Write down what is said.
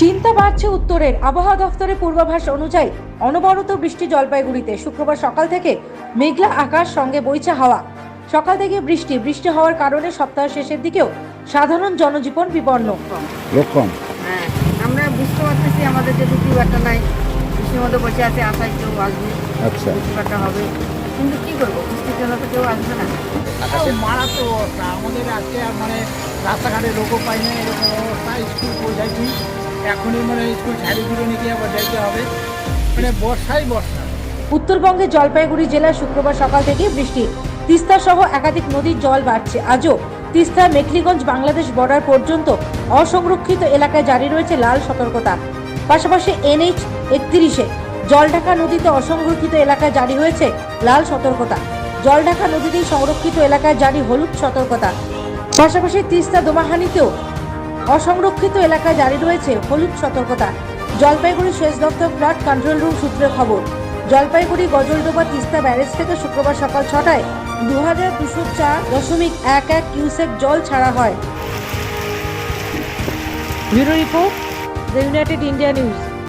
চিন্তা বাড়ছে উত্তরের। আবহাওয়া দফতরের পূর্বাভাস অনুযায়ী অনবরত বৃষ্টি জলপাইগুড়িতে। শুক্রবার সকাল থেকে মেঘলা আকাশ সঙ্গে বইছে হাওয়া। সকাল থেকে বৃষ্টি। বৃষ্টি হওয়ার কারণে সপ্তাহ শেষের দিকেও সাধারণ জনজীবন বিপন্ন। লোক হ্যাঁ আমরা বুঝতে পারতেছি আমাদের যে বৃষ্টি বাটা নাই। বৃষ্টির মধ্যে বসে আছে আশায় কেউ আসবে। আচ্ছা। বৃষ্টি বাটা হবে। কিন্তু কি করব? বৃষ্টির জন্য তো কেউ আসবে না। আকাশে মারাত্মক অবস্থা। আমাদের আজকে মানে রাস্তাঘাটে লোকও পাই না এরকম অবস্থা। স্কুল পৌঁছাইছি এখনই মানে স্কুল ছাড়িগুলো নিয়ে আবার যাইতে হবে। মানে বর্ষাই বর্ষা। উত্তরবঙ্গের জলপাইগুড়ি জেলায় শুক্রবার সকাল থেকেই বৃষ্টি। তিস্তা সহ একাধিক নদীর জল বাড়ছে। আজও তিস্তা, মেখলিগঞ্জ, বাংলাদেশ বর্ডার পর্যন্ত অসংরক্ষিত এলাকায় জারি রয়েছে লাল সতর্কতা। পাশাপাশি এনএইচ একত্রিশে জলঢাকা নদীতে অসংরক্ষিত এলাকায় জারি হয়েছে লাল সতর্কতা। জলঢাকা নদীতেই সংরক্ষিত এলাকায় জারি হলুদ সতর্কতা। পাশাপাশি তিস্তা দোমাহানিতেও অসংরক্ষিত এলাকায় জারি রয়েছে হলুদ সতর্কতা। জলপাইগুড়ি সেচ দপ্তর ফ্লাড কন্ট্রোল রুম সূত্রে খবর, জলপাইগুড়ি গজলডোবা তিস্তা ব্যারেজ থেকে শুক্রবার সকাল ছটায় দু হাজার দুশো চার দশমিক এক এক কিউসেক জল ছাড়া হয়। Bureau report united India news.